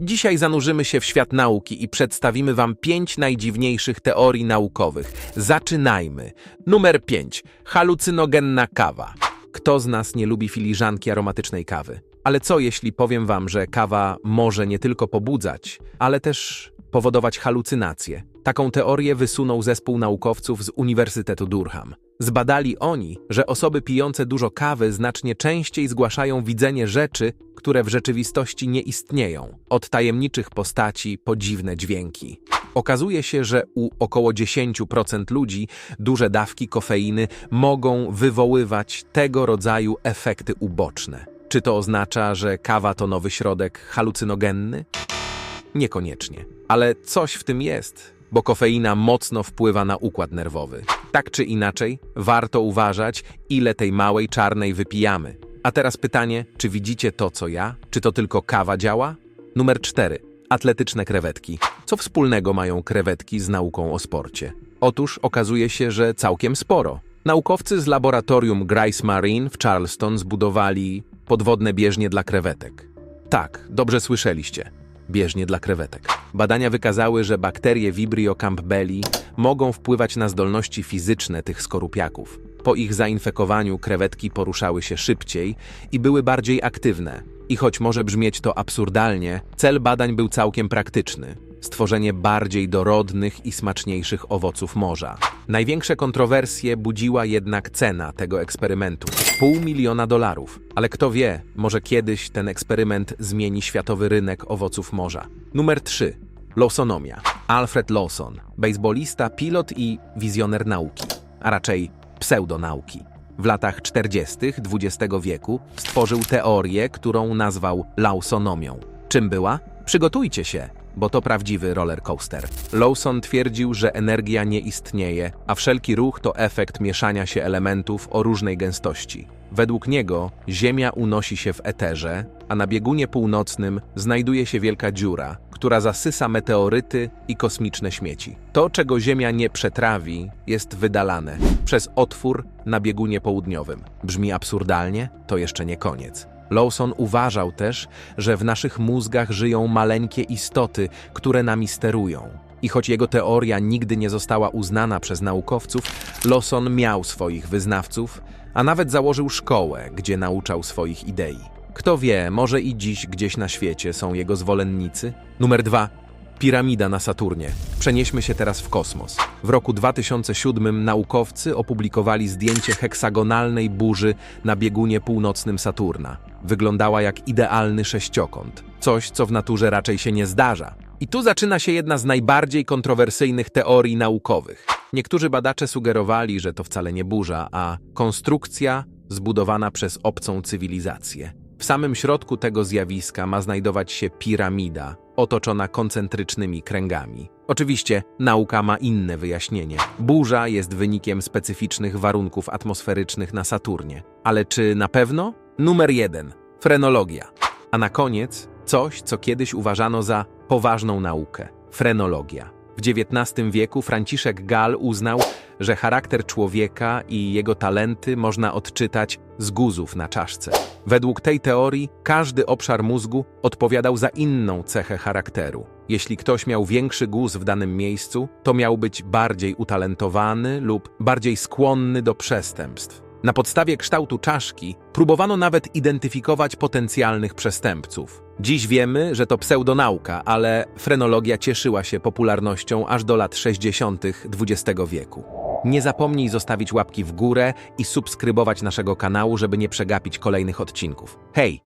Dzisiaj zanurzymy się w świat nauki i przedstawimy Wam pięć najdziwniejszych teorii naukowych. Zaczynajmy. Numer 5. Halucynogenna kawa. Kto z nas nie lubi filiżanki aromatycznej kawy? Ale co jeśli powiem Wam, że kawa może nie tylko pobudzać, ale też powodować halucynacje? Taką teorię wysunął zespół naukowców z Uniwersytetu Durham. Zbadali oni, że osoby pijące dużo kawy znacznie częściej zgłaszają widzenie rzeczy, które w rzeczywistości nie istnieją, od tajemniczych postaci po dziwne dźwięki. Okazuje się, że u około 10% ludzi duże dawki kofeiny mogą wywoływać tego rodzaju efekty uboczne. Czy to oznacza, że kawa to nowy środek halucynogenny? Niekoniecznie. Ale coś w tym jest, bo kofeina mocno wpływa na układ nerwowy. Tak czy inaczej, warto uważać, ile tej małej czarnej wypijamy. A teraz pytanie, czy widzicie to, co ja? Czy to tylko kawa działa? Numer 4. Atletyczne krewetki. Co wspólnego mają krewetki z nauką o sporcie? Otóż okazuje się, że całkiem sporo. Naukowcy z laboratorium Grice Marine w Charleston zbudowali podwodne bieżnie dla krewetek. Tak, dobrze słyszeliście. Bieżnie dla krewetek. Badania wykazały, że bakterie Vibrio campbelli mogą wpływać na zdolności fizyczne tych skorupiaków. Po ich zainfekowaniu krewetki poruszały się szybciej i były bardziej aktywne. I choć może brzmieć to absurdalnie, cel badań był całkiem praktyczny. Stworzenie bardziej dorodnych i smaczniejszych owoców morza. Największe kontrowersje budziła jednak cena tego eksperymentu. Pół miliona dolarów. Ale kto wie, może kiedyś ten eksperyment zmieni światowy rynek owoców morza. Numer 3. Lawsonomia. Alfred Lawson, bejsbolista, pilot i wizjoner nauki, a raczej pseudonauki. W latach 40. XX wieku stworzył teorię, którą nazwał Lawsonomią. Czym była? Przygotujcie się, bo to prawdziwy roller coaster. Lawson twierdził, że energia nie istnieje, a wszelki ruch to efekt mieszania się elementów o różnej gęstości. Według niego Ziemia unosi się w eterze, a na biegunie północnym znajduje się wielka dziura, która zasysa meteoryty i kosmiczne śmieci. To, czego Ziemia nie przetrawi, jest wydalane przez otwór na biegunie południowym. Brzmi absurdalnie? To jeszcze nie koniec. Lawson uważał też, że w naszych mózgach żyją maleńkie istoty, które nami sterują. I choć jego teoria nigdy nie została uznana przez naukowców, Lawson miał swoich wyznawców, a nawet założył szkołę, gdzie nauczał swoich idei. Kto wie, może i dziś gdzieś na świecie są jego zwolennicy? Numer dwa. Piramida na Saturnie. Przenieśmy się teraz w kosmos. W roku 2007 naukowcy opublikowali zdjęcie heksagonalnej burzy na biegunie północnym Saturna. Wyglądała jak idealny sześciokąt. Coś, co w naturze raczej się nie zdarza. I tu zaczyna się jedna z najbardziej kontrowersyjnych teorii naukowych. Niektórzy badacze sugerowali, że to wcale nie burza, a konstrukcja zbudowana przez obcą cywilizację. W samym środku tego zjawiska ma znajdować się piramida, otoczona koncentrycznymi kręgami. Oczywiście nauka ma inne wyjaśnienie. Burza jest wynikiem specyficznych warunków atmosferycznych na Saturnie. Ale czy na pewno? Numer jeden. Frenologia. A na koniec coś, co kiedyś uważano za poważną naukę. Frenologia. W XIX wieku Franciszek Gall uznał, że charakter człowieka i jego talenty można odczytać z guzów na czaszce. Według tej teorii każdy obszar mózgu odpowiadał za inną cechę charakteru. Jeśli ktoś miał większy guz w danym miejscu, to miał być bardziej utalentowany lub bardziej skłonny do przestępstw. Na podstawie kształtu czaszki próbowano nawet identyfikować potencjalnych przestępców. Dziś wiemy, że to pseudonauka, ale frenologia cieszyła się popularnością aż do lat 60. XX wieku. Nie zapomnij zostawić łapki w górę i subskrybować naszego kanału, żeby nie przegapić kolejnych odcinków. Hej,